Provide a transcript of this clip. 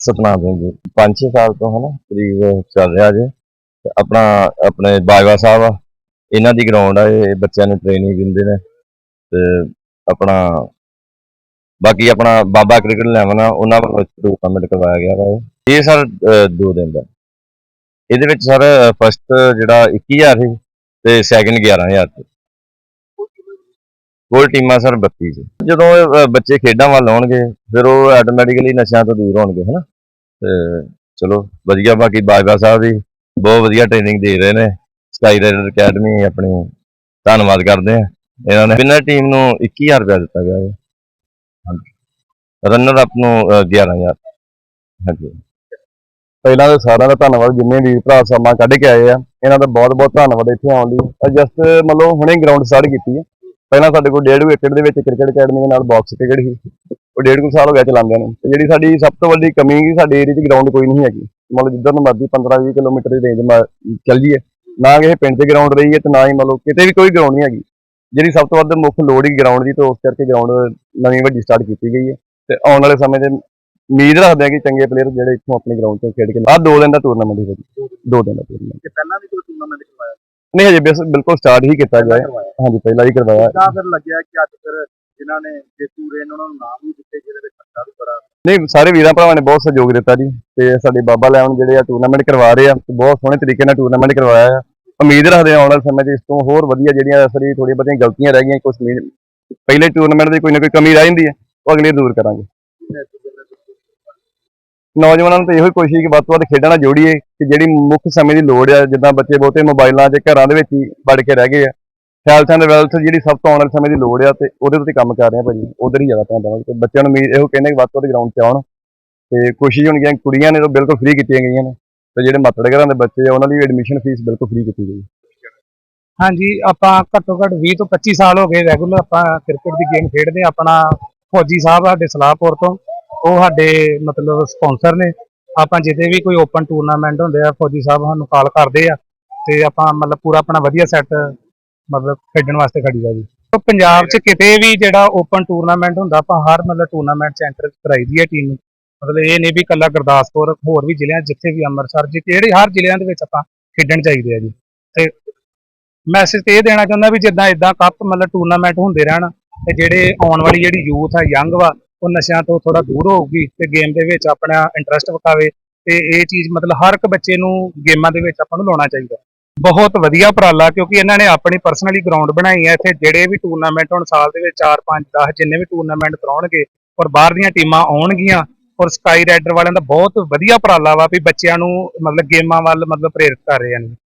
ਸਤਨਾਮ ਸਿੰਘ ਜੀ 5-6 ਸਾਲ ਤੋਂ ਹਨਾ, ਕਰੀਬ ਚੱਲ ਰਿਹਾ ਜੇ। ਤੇ ਆਪਣਾ, ਆਪਣੇ ਬਾਜਵਾ ਸਾਹਿਬ ਆ, ਇਹਨਾਂ ਦੀ ਗਰਾਊਂਡ ਆ ਇਹ, ਬੱਚਿਆਂ ਨੂੰ ਟ੍ਰੇਨਿੰਗ ਦਿੰਦੇ ਨੇ। ਤੇ ਆਪਣਾ, ਬਾਕੀ ਆਪਣਾ ਬਾਬਾ ਕ੍ਰਿਕਟ ਲੈਵਨ ਆ, ਉਹਨਾਂ ਵੱਲੋਂ ਟੂਰਨਾਮੈਂਟ ਕਰਵਾਇਆ ਗਿਆ ਵਾ ਇਹ। ਸਰ ਦੋ ਦਿਨ ਦਾ। ਇਹਦੇ ਵਿੱਚ ਸਰ ਫਸਟ ਜਿਹੜਾ 21000 ਸੀ, ਤੇ ਸੈਕਿੰਡ 11000 ਸੀ। ਗੋਲ ਟੀਮਾਂ ਸਰ 32 ਸੀ। ਜਦੋਂ ਇਹ, ਅ, ਬੱਚੇ ਖੇਡਾਂ ਵੱਲ ਆਉਣਗੇ ਫਿਰ ਉਹ ਆਟੋਮੈਟਿਕਲੀ ਨਸ਼ਿਆਂ ਤੋਂ ਦੂਰ ਹੋਣਗੇ ਹਨਾ? ਤੇ ਚਲੋ ਵਧੀਆ ਬਾਕੀ ਬਾਜਵਾ ਸਾਹਿਬ ਵੀ ਬਹੁਤ ਵਧੀਆ ਟ੍ਰੇਨਿੰਗ ਦੇ ਰਹੇ ਨੇ। ਸਕਾਈ ਰਾਈਡਰ ਅਕੈਡਮੀ ਆਪਣੀ ਧੰਨਵਾਦ ਕਰਦੇ ਆ। ਇਹਨਾਂ ਨੇ ਵਿਨਰ ਟੀਮ ਨੂੰ 21000 ਰੁਪਏ ਦਿੱਤਾ ਗਿਆ ਹੈ ਰਨਰ ਅਪ ਨੂੰ ਅ, 11000 ਹਾਂਜੀ। ਪਹਿਲਾਂ ਤਾਂ ਸਾਰਿਆਂ ਦਾ ਧੰਨਵਾਦ ਜਿੰਨੇ ਵੀ ਭਰਾ ਸਮਾਂ ਕੱਢ ਕੇ ਆਏ ਆ ਇਹਨਾਂ ਦਾ ਬਹੁਤ ਬਹੁਤ ਧੰਨਵਾਦ ਇੱਥੇ ਆਉਣ ਲਈ। ਜਸਟ ਮਤਲਬ ਹੁਣੇ ਗਰਾਊਂਡ ਸਟਾਰਟ ਕੀਤੀ ਹੈ। ਪਹਿਲਾਂ ਸਾਡੇ ਕੋਲ 1.5 ਏਕੜ ਦੇ ਵਿੱਚ ਕ੍ਰਿਕਟ ਅਕੈਡਮੀ ਦੇ ਨਾਲ ਬਾਕਸ ਕ੍ਰਿਕਟ ਸੀ। ਉਹ ਡੇਢ ਕੁ ਸਾਲ ਹੋ ਗਿਆ ਚਲਾਉਂਦੇ ਨੂੰ। ਤੇ ਜਿਹੜੀ ਸਾਡੀ ਸਭ ਤੋਂ ਵੱਡੀ ਕਮੀ ਸੀ, ਸਾਡੇ ਏਰੀਆ 'ਚ ਗਰਾਊਂਡ ਕੋਈ ਨਹੀਂ ਹੈਗੀ। ਮਤਲਬ ਜਿੱਧਰ ਨੂੰ ਮਰਜ਼ੀ 15-20 ਕਿਲੋਮੀਟਰ ਦੀ ਰੇਂਜ ਚੱਲ ਜੀਏ ਨਾ ਕਿਸੇ ਪਿੰਡ 'ਚ ਗਰਾਊਂਡ ਰਹੀ ਹੈ ਤੇ ਨਾ ਹੀ ਮਤਲਬ ਕਿਤੇ ਵੀ ਕੋਈ ਗਰਾਊਂਡ ਨਹੀਂ ਹੈਗੀ। ਜਿਹੜੀ ਸਭ ਤੋਂ ਵੱਧ ਮੁੱਖ ਲੋੜ ਹੀ ਗਰਾਊਂਡ ਦੀ, ਤੇ ਉਸ ਕਰਕੇ ਗਰਾਊਂਡ ਨਵੀਂ ਵੱਡੀ ਸਟਾਰਟ ਕੀਤੀ ਗਈ ਹੈ। ਤੇ ਆਉਣ ਵਾਲੇ ਸਮੇਂ 'ਚ ਉਮੀਦ ਰੱਖਦੇ ਹਾਂ ਕਿ ਚੰਗੇ ਪਲੇਅਰ ਜਿਹੜੇ ਇੱਥੋਂ ਆਪਣੀ ਗਰਾਊਂਡ 'ਤੋਂ ਖੇਡ ਕੇ ਆਹ ਦੋ ਦਿਨ ਦਾ ਟੂਰਨਾਮੈਂਟ ਹੀ ਜੀ ਦੋ ਦਿਨ ਦਾ ਟੂਰਨਾਮੈਂਟ ਪਹਿਲਾਂ ਵੀ ਕੋਈ ਟੂਰਨਾਮੈਂਟ ਨਹੀਂ ਹਜੇ ਬਸ ਬਿਲਕੁਲ ਸਟਾਰਟ ਹੀ ਕੀਤਾ ਗਿਆ ਹੈ। ਹਾਂਜੀ ਪਹਿਲਾਂ ਹੀ ਕਰਵਾਇਆ ਤਾਂ ਫਿਰ ਲੱਗਿਆ ਕਿ ਅੱਜ ਫਿਰ ਜਿਨ੍ਹਾਂ ਨੇ ਜੇਤੂ ਰਹੇ ਨੇ ਉਹਨਾਂ ਨੂੰ ਨਾਮ ਵੀ ਦਿੱਤੇ ਜਿਹਦੇ ਵਿੱਚ ਖਰਚਾ ਵੀ ਬੜਾ ਨਹੀਂ ਸਾਰੇ ਵੀਰਾਂ ਭਰਾਵਾਂ ਨੇ ਬਹੁਤ ਸਹਿਯੋਗ ਦਿੱਤਾ ਜੀ। ਤੇ ਸਾਡੇ ਬਾਬਾ ਲੈਵਨ ਜਿਹੜੇ ਆ ਟੂਰਨਾਮੈਂਟ ਕਰਵਾ ਰਹੇ ਆ ਤੇ ਬਹੁਤ ਸੋਹਣੇ ਤਰੀਕੇ ਨਾਲ ਟੂਰਨਾਮੈਂਟ ਕਰਵਾਇਆ ਆ ਉਮੀਦ ਰੱਖਦੇ ਹਾਂ ਆਉਣ ਵਾਲੇ ਸਮੇਂ 'ਚ ਇਸ ਤੋਂ ਹੋਰ ਵਧੀਆ ਜਿਹੜੀਆਂ ਅਸਲੀ ਥੋੜ੍ਹੀਆਂ ਬਹੁਤੀਆਂ ਗਲਤੀਆਂ ਰਹਿ ਗਈਆਂ ਕੁਝ ਪਹਿਲੇ ਟੂਰਨਾਮੈਂਟ ਦੀ ਕੋਈ ਨਾ ਕੋਈ ਕਮੀ ਰਹਿ ਜਾਂਦੀ ਹੈ ਉਹ ਅਗਲੀ ਦੂਰ ਕਰਾਂਗੇ। ਨੌਜਵਾਨਾਂ ਨੂੰ ਤਾਂ ਇਹੋ ਹੀ ਕੋਸ਼ਿਸ਼ ਕਿ ਵੱਧ ਤੋਂ ਵੱਧ ਖੇਡਾਂ ਨਾਲ ਜੋੜੀਏ ਕਿ ਜਿਹੜੀ ਮੁੱਖ ਸਮੇਂ ਦੀ ਲੋੜ ਆ, ਜਿੱਦਾਂ ਬੱਚੇ ਬਹੁਤੇ ਮੋਬਾਈਲਾਂ 'ਚ ਘਰਾਂ ਦੇ ਵਿੱਚ ਹੀ ਵੜ ਕੇ ਰਹਿ ਗਏ ਆ। ਹੈਲਥ ਐਂਡ ਵੈਲਥ ਜਿਹੜੀ ਸਭ ਤੋਂ ਆਉਣ ਵਾਲੇ ਸਮੇਂ ਦੀ ਲੋੜ ਆ ਤੇ ਉਹਦੇ ਉੱਤੇ ਕੰਮ ਕਰ ਰਹੇ ਆ ਭਾਜੀ, ਉਧਰ ਹੀ ਜ਼ਿਆਦਾ ਧਿਆਨ ਦੇਵਾਂਗੇ ਤੇ ਬੱਚਿਆਂ ਨੂੰ ਉਮੀਦ ਇਹੋ ਕਹਿੰਦੇ ਕਿ ਵੱਧ ਤੋਂ ਵੱਧ ਗਰਾਊਂਡ 'ਚ ਆਉਣ। ਤੇ ਕੋਸ਼ਿਸ਼ ਹੋਣੀ ਕਿ ਕੁੜੀਆਂ ਨੇ ਤਾਂ ਬਿਲਕੁਲ ਫ੍ਰੀ ਕੀਤੀਆਂ ਗਈਆਂ ਨੇ। ਤੇ ਜਿਹੜੇ ਮਾਤੜ ਘਰਾਂ ਦੇ ਬੱਚੇ ਆ, ਉਹਨਾਂ ਦੀ ਐਡਮਿਸ਼ਨ ਫੀਸ ਬਿਲਕੁਲ ਫ੍ਰੀ ਕੀਤੀ ਗਈ। ਹਾਂਜੀ, ਆਪਾਂ ਘੱਟੋ ਘੱਟ 20 ਤੋਂ 25 ਸਾਲ ਹੋ ਗਏ ਰੈਗੂਲਰ ਆਪਾਂ ਕ੍ਰਿਕਟ ਦੀ ਗੇਮ ਖੇਡਦੇ ਹਾਂ। ਆਪਣਾ ਫੌਜੀ ਸਾਹਿਬ ਸਾਡੇ ਸਲਾਹਪੁਰ ਤੋਂ, ਉਹ ਸਾਡੇ ਮਤਲਬ ਸਪਾਂਸਰ ਨੇ। ਆਪਾਂ ਜਿੱਦੇ ਵੀ ਕੋਈ ਓਪਨ ਟੂਰਨਾਮੈਂਟ ਹੁੰਦੇ ਆ, ਫੌਜੀ ਸਾਹਿਬ ਸਾਨੂੰ ਕਾਲ ਕਰਦੇ ਆ ਤੇ ਆਪਾਂ ਮਤਲਬ ਪੂਰਾ ਆਪਣਾ ਵਧੀਆ ਸੈੱਟ ਮਤਲਬ ਖੇਡਣ ਵਾਸਤੇ ਖੜੀਦਾ ਜੀ। ਪੰਜਾਬ 'ਚ ਕਿਤੇ ਵੀ ਜਿਹੜਾ ਓਪਨ ਟੂਰਨਾਮੈਂਟ ਹੁੰਦਾ, ਆਪਾਂ ਹਰ ਮਤਲਬ ਟੂਰਨਾਮੈਂਟ 'ਚ ਐਂਟਰ ਕਰਾਈਦੀ ਹੈ ਟੀਮ ਮਤਲਬ ਇਹ ਨਹੀਂ ਵੀ ਕੱਲਾ ਗੁਰਦਾਸਪੁਰ, ਹੋਰ ਵੀ ਜ਼ਿਲ੍ਹਿਆਂ ਜਿੱਥੇ ਵੀ ਅੰਮ੍ਰਿਤਸਰ ਜੀ ਜਿਹੜੇ ਹਰ ਜ਼ਿਲ੍ਹਿਆਂ ਦੇ ਵਿੱਚ ਆਪਾਂ ਖੇਡਣ ਚਾਹੀਦੇ ਆ ਜੀ। ਤੇ ਮੈਸੇਜ ਤੇ ਇਹ ਦੇਣਾ ਚਾਹੁੰਦਾ ਵੀ ਜਿੱਦਾਂ, ਇਦਾਂ ਕੱਪ ਮਤਲਬ ਟੂਰਨਾਮੈਂਟ ਹੁੰਦੇ ਰਹਿਣ, ਤੇ ਜਿਹੜੇ ਆਉਣ ਵਾਲੀ ਜਿਹੜੀ ਯੂਥ ਆ ਯੰਗ ਵਾ ਉਹ ਨਸ਼ਿਆਂ ਤੋਂ ਥੋੜਾ ਦੂਰ ਹੋਊਗੀ ਤੇ ਗੇਮ ਦੇ ਵਿੱਚ ਆਪਣਾ ਇੰਟਰਸਟ ਵਿਖਾਵੇ ਤੇ ਇਹ ਚੀਜ਼ ਮਤਲਬ ਹਰ ਇੱਕ ਬੱਚੇ ਨੂੰ ਗੇਮਾਂ ਦੇ ਵਿੱਚ ਆਪਾਂ ਨੂੰ ਲਾਉਣਾ ਚਾਹੀਦਾ ਬਹੁਤ ਵਧੀਆ ਉਪਰਾਲਾ ਕਿਉਂਕਿ ਇਹਨਾਂ ਨੇ ਆਪਣੀ ਪਰਸਨਲੀ ਗਰਾਊਂਡ ਬਣਾਈ ਹੈ ਇੱਥੇ ਜਿਹੜੇ ਵੀ ਟੂਰਨਾਮੈਂਟ ਹੁਣ ਸਾਲ ਦੇ ਵਿੱਚ 4 5 10 ਜਿੰਨੇ ਵੀ ਟੂਰਨਾਮੈਂਟ ਕਰਾਉਣਗੇ ਔਰ ਬਾਹਰ ਦੀਆਂ ਟੀਮਾਂ ਆਉਣਗੀਆਂ ਔਰ ਸਕਾਈ ਰਾਈਡਰ ਵਾਲਿਆਂ ਦਾ ਬਹੁਤ ਵਧੀਆ ਉਪਰਾਲਾ ਵਾ ਵੀ ਬੱਚਿਆਂ ਨੂੰ ਮਤਲਬ ਗੇਮਾਂ ਵੱਲ ਮਤਲਬ ਪ੍ਰੇਰਿਤ ਕਰ ਰਹੇ ਹਨ।